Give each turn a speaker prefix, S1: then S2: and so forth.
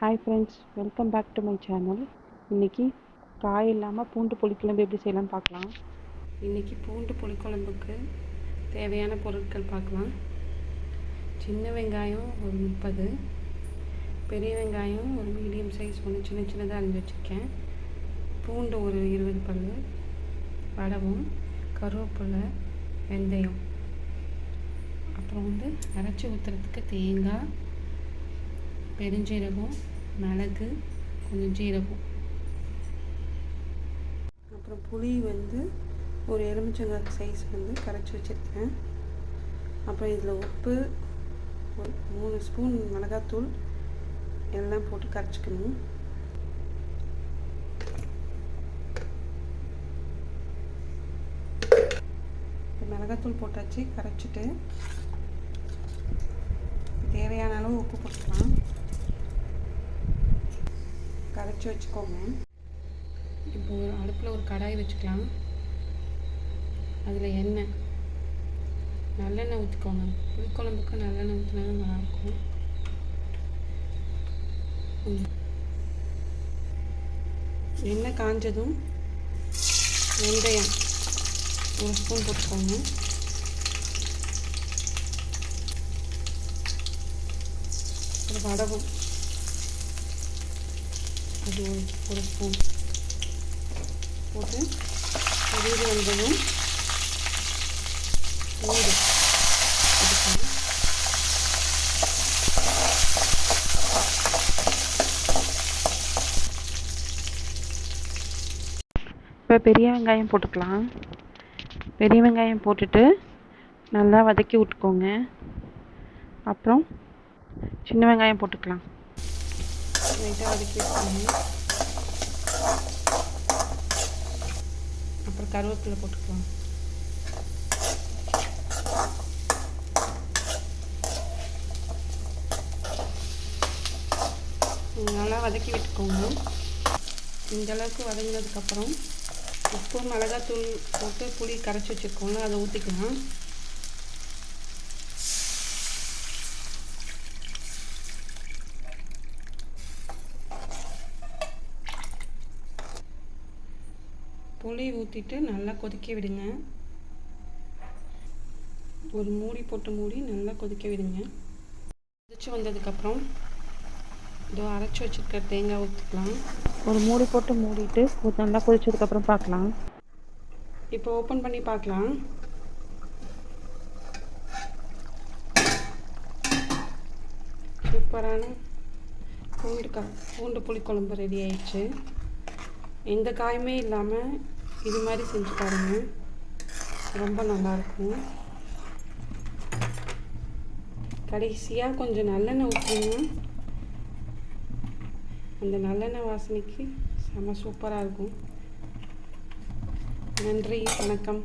S1: Hi friends welcome back to my channel இன்றைக்கி காய் இல்லாமல் பூண்டு புளிக்குழம்பு எப்படி செய்யலாம்னு பார்க்கலாம். இன்றைக்கி பூண்டு புளிக்குழம்புக்கு தேவையான பொருட்கள் பார்க்கலாம். சின்ன வெங்காயம் ஒரு முப்பது. பெரிய வெங்காயம் ஒரு மீடியம் சைஸ் ஒன்று சின்ன சின்னதாக அரிஞ்சு வச்சுருக்கேன். பூண்டு ஒரு இருபது பல் வடவும் கருவேப்பிலை வெந்தயம். அப்புறம் வந்து அரைச்சி ஊற்றுறதுக்கு தேங்காய் பெருஞ்சீரகம் மிளகு கொஞ்சம் ஜீரகம். அப்புறம் புளி வந்து ஒரு எலுமிச்சங்காய் சைஸ் வந்து கரைச்சி வச்சுருக்கேன். அப்புறம் இதில் உப்பு ஒரு மூணு ஸ்பூன் மிளகாத்தூள் எல்லாம் போட்டு கரைச்சிக்கணும். மிளகாத்தூள் போட்டாச்சு கரைச்சிட்டு. தேவையான அளவு உப்பு போட்டுக்கலாம். கரைச்சி வச்சுக்கோங்க. இப்போ ஒரு அடுப்பில் ஒரு கடாய் வச்சுக்கலாம். அதில் எண்ணெய். நல்லெண்ணெய் ஊற்றிக்கோங்க புளிக்குழம்புக்கு நல்லெண்ணெய் ஊற்றினா நல்லாயிருக்கும். எண்ணெய் காஞ்சதும் வெந்தயம் ஒரு ஸ்பூன் போட்டுக்கோங்க. ஒரு வடகம். அது ஒரு ஒரு ஸ்பூன் போட்டு பொரியல் வந்ததும் பூண்டு இப்போ பெரிய வெங்காயம் போட்டுக்கலாம். பெரிய வெங்காயம் போட்டுட்டு நல்லா வதக்கி விட்டுக்கோங்க. அப்புறம் சின்ன வெங்காயம் போட்டுக்கலாம். லைட்டாக வதக்கி வச்சுக்கோங்க அப்புறம் கருவேப்பிலை போட்டுக்கலாம். நல்லா வதக்கி விட்டுக்கோங்க. இந்த அளவுக்கு வதங்கினதுக்கப்புறம் உப்பு மிளகாத்தூள் போட்டு புளி கரைச்சி வச்சுருக்கோம்ல அதை ஊற்றிக்கலாம் புளி ஊற்றிட்டு நல்லா கொதிக்க விடுங்க. ஒரு மூடி போட்டு மூடி நல்லா கொதிக்க விடுங்க. கொதிச்சு வந்ததுக்கப்புறம் இதோ அரைச்சி வச்சுருக்க தேங்காய் ஊற்றிக்கலாம் ஒரு மூடி போட்டு மூடிட்டு நல்லா கொதிச்சதுக்கப்புறம் பார்க்கலாம். இப்போ ஓப்பன் பண்ணி பார்க்கலாம். சூப்பரான பூண்டு கா பூண்டு புளிக்குழம்பு ரெடி ஆயிடுச்சு. எந்த காயுமே இல்லாமல் இது மாதிரி செஞ்சு பாருங்கள் ரொம்ப நல்லாயிருக்கும் கடைசியாக கொஞ்சம் நல்லெண்ணெய் ஊற்றுங்க அந்த நல்லெண்ணெய் வாசனைக்கு செம சூப்பராக இருக்கும். நன்றி வணக்கம்.